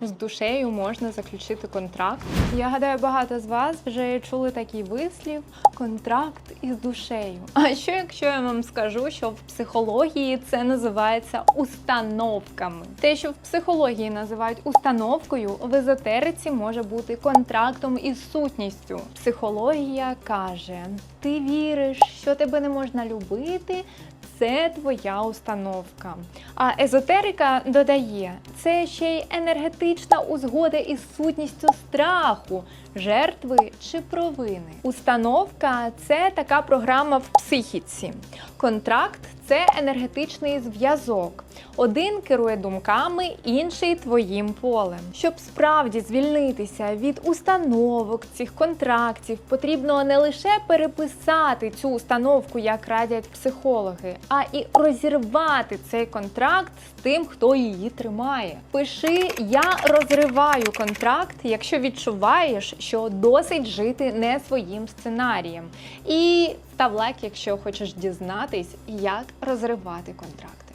з душею можна заключити контракт. Я гадаю, багато з вас вже чули такий вислів контракт із душею. А що якщо я вам скажу, що в психології це називається установками? Те, що в психології називають установкою, в езотериці може бути контрактом із сутністю. Психологія каже: ти віриш, що тебе не можна любити. Це твоя установка. А езотерика додає, це ще й енергетична узгода із сутністю страху, жертви чи провини. Установка це така програма в психіці. Контракт це енергетичний зв'язок. Один керує думками, інший твоїм полем. Щоб справді звільнитися від установок цих контрактів, потрібно не лише переписати цю установку, як радять психологи, а і розірвати цей контракт з тим, хто її тримає. Пиши Я розриваю контракт, якщо відчуваєш, що досить жити не своїм сценарієм. І став лайк, якщо хочеш дізнатись, як розривати контракт.